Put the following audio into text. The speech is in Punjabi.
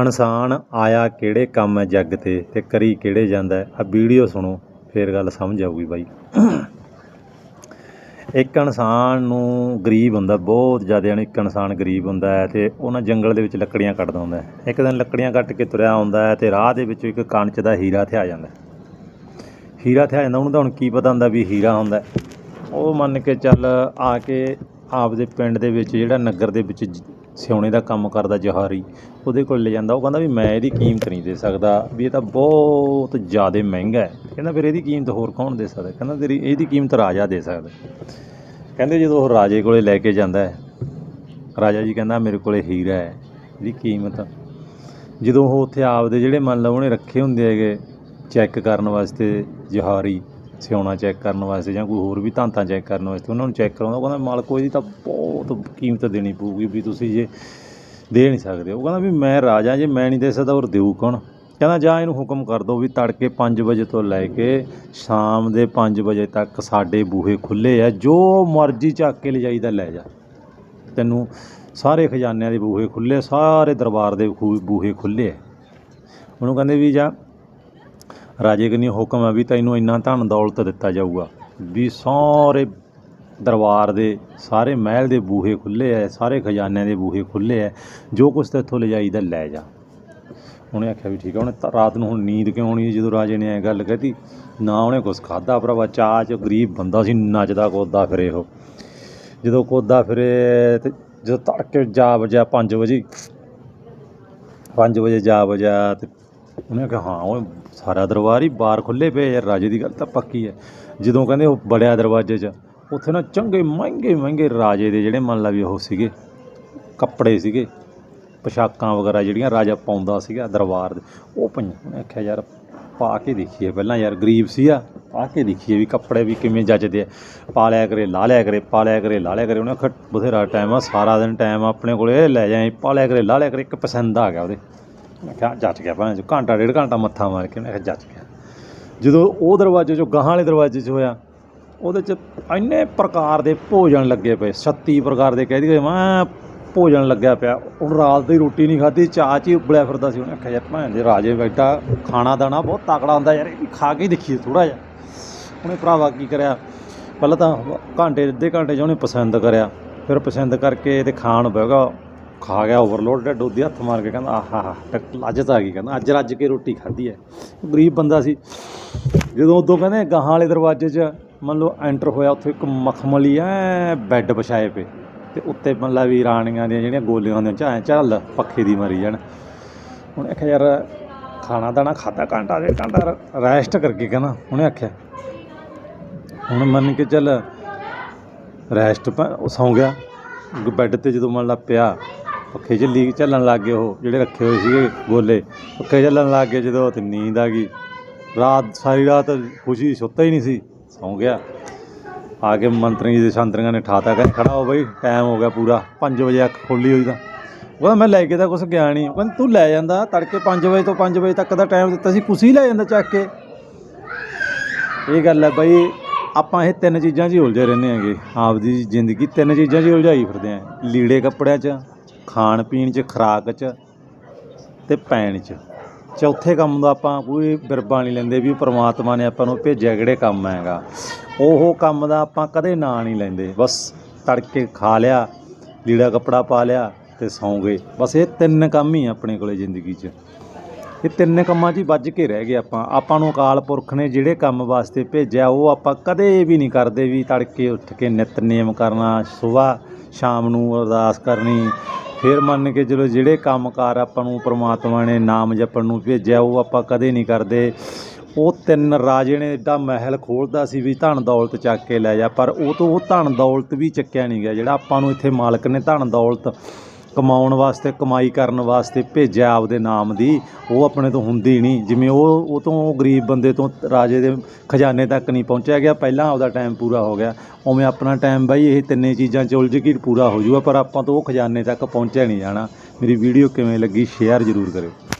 ਇਨਸਾਨ ਆਇਆ ਕਿਹੜੇ ਕੰਮ ਹੈ ਜੱਗ ਤੇ ਤੇ ਕਰੀ ਕਿਹੜੇ ਜਾਂਦਾ ਹੈ? ਆ ਵੀਡੀਓ ਸੁਣੋ, ਫੇਰ ਗੱਲ ਸਮਝ ਆਊਗੀ ਬਾਈ। ਇੱਕ ਇਨਸਾਨ ਨੂੰ ਗਰੀਬ ਹੁੰਦਾ, ਬਹੁਤ ਜ਼ਿਆਦਾ ਯਾਨੀ ਇੱਕ ਇਨਸਾਨ ਗਰੀਬ ਹੁੰਦਾ ਹੈ ਤੇ ਉਹਨਾਂ ਜੰਗਲ ਦੇ ਵਿੱਚ ਲੱਕੜੀਆਂ ਕੱਟਦਾ ਹੁੰਦਾ ਹੈ। ਇੱਕ ਦਿਨ ਲੱਕੜੀਆਂ ਕੱਟ ਕੇ ਤੁਰਿਆ ਆਉਂਦਾ ਹੈ ਤੇ ਰਾਹ ਦੇ ਵਿੱਚੋਂ ਇੱਕ ਕੰਚ ਦਾ ਹੀਰਾ ਥਿਆ ਜਾਂਦਾ ਹੀਰਾ ਥਿਆ ਜਾਂਦਾ, ਉਹਨੂੰ ਤਾਂ ਹੁਣ ਕੀ ਪਤਾ ਹੁੰਦਾ ਵੀ ਹੀਰਾ ਹੁੰਦਾ ਉਹ ਮੰਨ ਕੇ ਚੱਲ ਆ ਕੇ ਆਪਦੇ ਪਿੰਡ ਦੇ ਵਿੱਚ, ਜਿਹੜਾ ਨਗਰ ਦੇ ਵਿੱਚ ਜ- ਸਿਉਣੇ ਦਾ ਕੰਮ ਕਰਦਾ ਜਹਾਰੀ, ਉਹਦੇ ਕੋਲ ਲੈ ਜਾਂਦਾ। ਉਹ ਕਹਿੰਦਾ ਵੀ ਮੈਂ ਇਹਦੀ ਕੀਮਤ ਨਹੀਂ ਦੇ ਸਕਦਾ, ਵੀ ਇਹ ਤਾਂ ਬਹੁਤ ਜ਼ਿਆਦਾ ਮਹਿੰਗਾ ਹੈ। ਕਹਿੰਦਾ ਫਿਰ ਇਹਦੀ ਕੀਮਤ ਹੋਰ ਕੌਣ ਦੇ ਸਕਦਾ? ਕਹਿੰਦਾ ਤੇਰੀ, ਇਹਦੀ ਕੀਮਤ ਰਾਜਾ ਦੇ ਸਕਦਾ। ਕਹਿੰਦੇ ਜਦੋਂ ਉਹ ਰਾਜੇ ਕੋਲੇ ਲੈ ਕੇ ਜਾਂਦਾ ਹੈ, ਰਾਜਾ ਜੀ ਕਹਿੰਦਾ ਮੇਰੇ ਕੋਲੇ ਹੀਰਾ ਹੈ, ਇਹਦੀ ਕੀਮਤ। ਜਦੋਂ ਉਹ ਉੱਥੇ ਆਪਦੇ ਜਿਹੜੇ ਮੰਨ ਲਓ ਉਹਨੇ ਰੱਖੇ ਹੁੰਦੇ ਹੈਗੇ, ਚੈੱਕ ਕਰਨ ਵਾਸਤੇ ਜਹਾਰੀ, ਸਿਉਣਾ ਚੈੱਕ ਕਰਨ ਵਾਸਤੇ ਜਾਂ ਕੋਈ ਹੋਰ ਵੀ ਧਾਂਤਾਂ ਚੈੱਕ ਕਰਨ ਵਾਸਤੇ, ਉਹਨਾਂ ਨੂੰ ਚੈੱਕ ਕਰਾਉਂਦਾ। ਕਹਿੰਦਾ ਮਾਲਕੋ, ਇਹਦੀ ਤਾਂ ਬਹੁਤ ਕੀਮਤ ਦੇਣੀ ਪਊਗੀ ਵੀ ਤੁਸੀਂ ਜੇ ਦੇ ਨਹੀਂ ਸਕਦੇ। ਉਹ ਕਹਿੰਦਾ ਵੀ ਮੈਂ ਰਾਜਾ, ਜੇ ਮੈਂ ਨਹੀਂ ਦੇ ਸਕਦਾ ਹੋਰ ਦੇਊ ਕੌਣ? ਕਹਿੰਦਾ ਜਾਂ ਇਹਨੂੰ ਹੁਕਮ ਕਰ ਦਿਓ ਵੀ ਤੜਕੇ 5 ਵਜੇ ਤੋਂ ਲੈ ਕੇ ਸ਼ਾਮ ਦੇ 5 ਵਜੇ ਤੱਕ ਸਾਡੇ ਬੂਹੇ ਖੁੱਲੇ ਆ, ਜੋ ਮਰਜ਼ੀ ਚੱਕ ਕੇ ਲਿਜਾਈਦਾ ਲੈ ਜਾ। ਤੈਨੂੰ ਸਾਰੇ ਖਜ਼ਾਨਿਆਂ ਦੇ ਬੂਹੇ ਖੁੱਲੇ ਸਾਰੇ ਦਰਬਾਰ ਦੇ ਖੂ- ਬੂਹੇ ਖੁੱਲੇ ਆ। ਉਹਨੂੰ ਕਹਿੰਦੇ ਵੀ ਜਾ, ਰਾਜੇ ਕਨੀ ਹੁਕਮ ਹੈ ਵੀ ਤੈਨੂੰ ਇੰਨਾ ਧਨ ਦੌਲਤ ਦਿੱਤਾ ਜਾਊਗਾ, ਵੀ ਸਾਰੇ ਦਰਬਾਰ ਦੇ ਸਾਰੇ ਮਹਿਲ ਦੇ ਬੂਹੇ ਖੁੱਲੇ ਐ, ਸਾਰੇ ਖਜ਼ਾਨਿਆਂ ਦੇ ਬੂਹੇ ਖੁੱਲੇ ਐ। ਜੋ ਕੁਛ ਤਾਂ ਇੱਥੋਂ ਲਿਜਾਈ ਲਿਜਾਈਦਾ ਲੈ ਜਾ। ਉਹਨੇ ਆਖਿਆ ਵੀ ਠੀਕ ਹੈ ਉਹਨੇ ਰਾਤ ਨੂੰ ਹੁਣ ਨੀਂਦ ਕਿਉਂ ਆਉਣੀ ਜਦੋਂ ਰਾਜੇ ਨੇ ਐ ਗੱਲ ਕਹਤੀ? ਨਾ ਉਹਨੇ ਕੁਛ ਖਾਦਾ ਭਰਾਵਾ, ਚਾਹ ਚ ਗਰੀਬ ਬੰਦਾ ਸੀ, ਨੱਚਦਾ ਕੋਦਾ ਫਿਰੇ ਉਹ। ਜਦੋਂ ਕੋਦਾ ਫਿਰੇ ਤੇ ਜਦੋਂ ਤੜਕੇ ਜਾ ਵਜਾ 5 ਵਜੇ 5 ਵਜੇ ਜਾ ਵਜਾ ਤੇ ਉਹਨੇ ਕਿਹਾ ਹਾਂ, ਉਹ ਸਾਰਾ ਦਰਬਾਰ ਹੀ ਬਾਹਰ ਖੁੱਲੇ ਪਏ ਯਾਰ, ਰਾਜੇ ਦੀ ਗੱਲ ਤਾਂ ਪੱਕੀ ਹੈ ਜਦੋਂ ਕਹਿੰਦੇ ਉਹ ਬੜਿਆ ਦਰਵਾਜ਼ੇ 'ਚ ਉੱਥੇ ਨਾ ਚੰਗੇ ਮਹਿੰਗੇ ਮਹਿੰਗੇ ਰਾਜੇ ਦੇ ਜਿਹੜੇ ਮੰਨ ਲਾ ਵੀ ਉਹ ਸੀਗੇ, ਕੱਪੜੇ ਸੀਗੇ, ਪੋਸ਼ਾਕਾਂ ਵਗੈਰਾ ਜਿਹੜੀਆਂ ਰਾਜਾ ਪਾਉਂਦਾ ਸੀਗਾ ਦਰਬਾਰ ਦੇ, ਉਹ ਪਈਆਂ ਉਹਨੇ ਆਖਿਆ ਯਾਰ ਪਾ ਕੇ ਦੇਖੀਏ ਪਹਿਲਾਂ ਯਾਰ, ਗਰੀਬ ਸੀ ਆ, ਪਾ ਕੇ ਦੇਖੀਏ ਵੀ ਕੱਪੜੇ ਵੀ ਕਿਵੇਂ ਜੱਜਦੇ ਆ। ਪਾ ਲਿਆ ਕਰੇ, ਲਾ ਲਿਆ ਕਰੇ, ਪਾ ਲਿਆ ਕਰੇ, ਲਾ ਲਿਆ ਕਰੇ, ਉਹਨੇ ਆਖਿਆ ਬਥੇਰਾ ਟਾਈਮ ਆ, ਸਾਰਾ ਦਿਨ ਟਾਈਮ ਆਪਣੇ ਕੋਲੇ ਲੈ ਜਾਏ ਪਾ ਲਿਆ ਕਰੇ, ਲਾ ਲਿਆ ਕਰੇ, ਇੱਕ ਪਸੰਦ ਆ ਗਿਆ ਉਹਦੇ। ਮੈਂ ਕਿਹਾ ਜੱਜ ਗਿਆ ਭਾਂ ਘੰਟਾ, ਡੇਢ ਘੰਟਾ ਮੱਥਾ ਮਾਰ ਕੇ ਉਹਨੇ ਕਿਹਾ ਜੱਜ ਗਿਆ। ਜਦੋਂ ਉਹ ਦਰਵਾਜ਼ੇ ਚੋਂ, ਗਾਹਾਂ ਵਾਲੇ ਦਰਵਾਜ਼ੇ 'ਚ ਹੋਇਆ ਉਹਦੇ 'ਚ ਇੰਨੇ ਪ੍ਰਕਾਰ ਦੇ ਭੋਜਨ ਲੱਗੇ ਪਏ 36 ਪ੍ਰਕਾਰ ਦੇ ਕਹਿ ਦਈਏ, ਮੈਂ ਭੋਜਨ ਲੱਗਿਆ ਪਿਆ। ਉਹ ਰਾਤ ਦੀ ਰੋਟੀ ਨਹੀਂ ਖਾਧੀ, ਚਾਹ 'ਚ ਹੀ ਉਬਲਿਆ ਫਿਰਦਾ ਸੀ। ਉਹਨੇ ਆਖਿਆ ਯਾਰ ਭੈਣ ਦੇ ਰਾਜੇ ਬੈਠਾ, ਖਾਣਾ ਦਾਣਾ ਬਹੁਤ ਤਾਕੜਾ ਹੁੰਦਾ ਯਾਰ, ਇਹ ਵੀ ਖਾ ਕੇ ਹੀ ਦੇਖੀਏ ਥੋੜਾ ਜਿਹਾ। ਉਹਨੇ ਭਰਾਵਾ ਕੀ ਕਰਿਆ, ਪਹਿਲਾਂ ਤਾਂ ਘੰਟੇ, ਅੱਧੇ ਘੰਟੇ 'ਚ ਉਹਨੇ ਪਸੰਦ ਕਰਿਆ। ਫਿਰ ਪਸੰਦ ਕਰਕੇ ਤੇ ਖਾਣ ਬਹਿਗਾ ਖਾ ਗਿਆ ਓਵਰਲੋਡ ਢਿੱਡ ਉਹਦੇ ਹੱਥ ਮਾਰ ਕੇ ਕਹਿੰਦਾ, ਆਹਾ ਹਾ ਲੱਜਤ ਆ ਗਈ। ਕਹਿੰਦਾ, ਅੱਜ ਰੱਜ ਕੇ ਰੋਟੀ ਖਾਧੀ ਹੈ। ਗਰੀਬ ਬੰਦਾ ਸੀ। ਜਦੋਂ ਉਦੋਂ ਕਹਿੰਦੇ ਗਾਹਾਂ ਵਾਲੇ ਦਰਵਾਜ਼ੇ 'ਚ ਮੰਨ ਲਓ ਐਂਟਰ ਹੋਇਆ ਉੱਥੇ ਇੱਕ ਮਖਮਲੀ ਐ ਬੈੱਡ ਵਿਛਾਏ ਪਏ। ਤੇ ਉੱਤੇ ਮੰਨ ਲਾ ਵੀ ਰਾਣੀਆਂ ਦੀਆਂ ਜਿਹੜੀਆਂ ਗੋਲੀਆਂ ਹੁੰਦੀਆਂ ਚਾਹ ਚੱਲ ਪੱਖੇ ਦੀ ਮਰੀ ਜਾਣ। ਉਹਨੇ ਆਖਿਆ, ਯਾਰ, ਖਾਣਾ ਦਾਣਾ ਖਾਦਾ ਘੰਟਾ ਦੇ ਘੰਟਾ ਰੈਸਟ ਕਰਕੇ ਕਹਿੰਦਾ, ਉਹਨੇ ਆਖਿਆ। ਹੁਣ ਮੰਨ ਕੇ ਚੱਲ ਰੈਸਟ ਸੌਂ ਗਿਆ। ਬੈੱਡ ਤੇ ਜਦੋਂ ਮੰਨ ਲਾ ਪਿਆ, ਪੱਖੇ 'ਚ ਲੀਕ ਚੱਲਣ ਲੱਗ ਗਏ ਉਹ, ਜਿਹੜੇ ਰੱਖੇ ਹੋਏ ਸੀਗੇ ਗੋਲੇ, ਪੱਖੇ ਚੱਲਣ ਲੱਗ ਗਏ ਜਦੋਂ ਤੇ ਨੀਂਦ ਆ ਗਈ। ਰਾਤ, ਸਾਰੀ ਰਾਤ ਖੁਸ਼ੀ ਸੁੱਤਾ ਹੀ ਨਹੀਂ ਸੀ। ਸੌਂ ਗਿਆ। ਆ ਕੇ ਮੰਤਰੀ ਜੀ ਦੇ ਸੰਤਰੀਆਂ ਨੇ ਠਾਤਾ, ਕਹਿੰਦੇ ਖੜਾ ਹੋ ਬਈ ਟਾਈਮ ਹੋ ਗਿਆ ਪੂਰਾ 5 ਵਜੇ ਅੱਖ ਖੋਲੀ ਹੋਈ ਤਾਂ। ਉਹ ਕਹਿੰਦਾ, ਮੈਂ ਲੈ ਕੇ ਤਾਂ ਕੁਛ ਗਿਆ ਨਹੀਂ ਕਹਿੰਦਾ, ਤੂੰ ਲੈ ਜਾਂਦਾ, ਤੜਕੇ 5 ਵਜੇ ਤੋਂ 5 ਵਜੇ ਤੱਕ ਦਾ ਟਾਈਮ ਦਿੱਤਾ ਸੀ ਕੁਛ ਹੀ ਲੈ ਜਾਂਦਾ ਚੱਕ ਕੇ। ਇਹ ਗੱਲ ਹੈ ਬਈ, ਆਪਾਂ ਇਹ ਤਿੰਨ ਚੀਜ਼ਾਂ 'ਚ ਹੀ ਉਲਝੇ ਰਹਿੰਦੇ ਹੈਗੇ। ਆਪਦੀ ਜ਼ਿੰਦਗੀ ਤਿੰਨ ਚੀਜ਼ਾਂ 'ਚ ਹੀ ਉਲਝਾਈ ਫਿਰਦੇ ਆਂ। ਲੀੜੇ ਕੱਪੜਿਆਂ 'ਚ ਖਾਣ ਪੀਣ 'ਚ, ਖੁਰਾਕ 'ਚ ਤੇ ਪੈਣ 'ਚ। ਚੌਥੇ ਕੰਮ ਦਾ ਆਪਾਂ ਕੋਈ ਬਿਰਬਾ ਨਹੀਂ ਲੈਂਦੇ ਵੀ ਪ੍ਰਮਾਤਮਾ ਨੇ ਆਪਾਂ ਨੂੰ ਭੇਜਿਆ ਕਿਹੜੇ ਕੰਮ ਹੈਗਾ। ਉਹ ਕੰਮ ਦਾ ਆਪਾਂ ਕਦੇ ਨਾਂ ਨਹੀਂ ਲੈਂਦੇ। ਬਸ ਤੜਕੇ ਖਾ ਲਿਆ, ਲੀੜਾ ਕੱਪੜਾ ਪਾ ਲਿਆ ਤੇ ਸੌਂ ਗਏ। ਬਸ ਇਹ ਤਿੰਨ ਕੰਮ ਹੀ ਆਪਣੇ ਕੋਲੇ ਜ਼ਿੰਦਗੀ 'ਚ। ਇਹ ਤਿੰਨ ਕੰਮਾਂ 'ਚ ਹੀ ਵੱਜ ਕੇ ਰਹਿ ਗਏ ਆਪਾਂ। ਆਪਾਂ ਨੂੰ ਅਕਾਲ ਪੁਰਖ ਨੇ ਜਿਹੜੇ ਕੰਮ ਵਾਸਤੇ ਭੇਜਿਆ, ਉਹ ਆਪਾਂ ਕਦੇ ਵੀ ਨਹੀਂ ਕਰਦੇ ਵੀ ਤੜਕੇ ਉੱਠ ਕੇ ਨਿਤਨੇਮ ਕਰਨਾ ਸਵੇਰ ਸ਼ਾਮ ਨੂੰ ਅਰਦਾਸ ਕਰਨੀ ਫਿਰ ਮੰਨ ਕੇ ਚਲੋ ਜਿਹੜੇ ਕੰਮਕਾਰ ਆਪਾਂ ਨੂੰ ਪ੍ਰਮਾਤਮਾ ਨੇ ਨਾਮ ਜਪਣ ਨੂੰ ਭੇਜਿਆ, ਉਹ ਆਪਾਂ ਕਦੇ ਨਹੀਂ ਕਰਦੇ। ਉਹ ਤਿੰਨ ਰਾਜੇ ਨੇ ਏਡਾ ਮਹਿਲ ਖੋਲਦਾ ਸੀ ਵੀ ਧਨ ਦੌਲਤ ਚੱਕ ਕੇ ਲੈ ਜਾ, ਪਰ ਉਹ ਤੋਂ ਉਹ ਧਨ ਦੌਲਤ ਵੀ ਚੱਕਿਆ ਨਹੀਂ ਗਿਆ, ਜਿਹੜਾ ਆਪਾਂ ਨੂੰ ਇੱਥੇ ਮਾਲਕ ਨੇ ਧਨ ਦੌਲਤ ਕਮਾਉਣ ਵਾਸਤੇ, ਕਮਾਈ ਕਰਨ ਵਾਸਤੇ ਭੇਜਿਆ ਆਪਦੇ ਨਾਮ ਦੀ। ਉਹ ਆਪਣੇ ਤੋਂ ਹੁੰਦੀ ਨਹੀਂ। ਜਿਵੇਂ ਉਹ ਉਹ ਤੋਂ ਉਹ ਗਰੀਬ ਬੰਦੇ ਤੋਂ ਰਾਜੇ ਦੇ ਖਜ਼ਾਨੇ ਤੱਕ ਨਹੀਂ ਪਹੁੰਚਿਆ ਗਿਆ। ਪਹਿਲਾਂ ਆਪਦਾ ਟਾਈਮ ਪੂਰਾ ਹੋ ਗਿਆ। ਉਵੇਂ ਆਪਣਾ ਟਾਈਮ ਬਾਈ, ਇਹ ਤਿੰਨੇ ਚੀਜ਼ਾਂ 'ਚ ਉਲਝ ਕੇ ਪੂਰਾ ਹੋ ਜੂਗਾ ਪਰ ਆਪਾਂ ਤੋਂ ਉਹ ਖਜ਼ਾਨੇ ਤੱਕ ਪਹੁੰਚਿਆ ਨਹੀਂ ਜਾਣਾ। ਮੇਰੀ ਵੀਡੀਓ ਕਿਵੇਂ ਲੱਗੀ ਸ਼ੇਅਰ ਜ਼ਰੂਰ ਕਰਿਓ।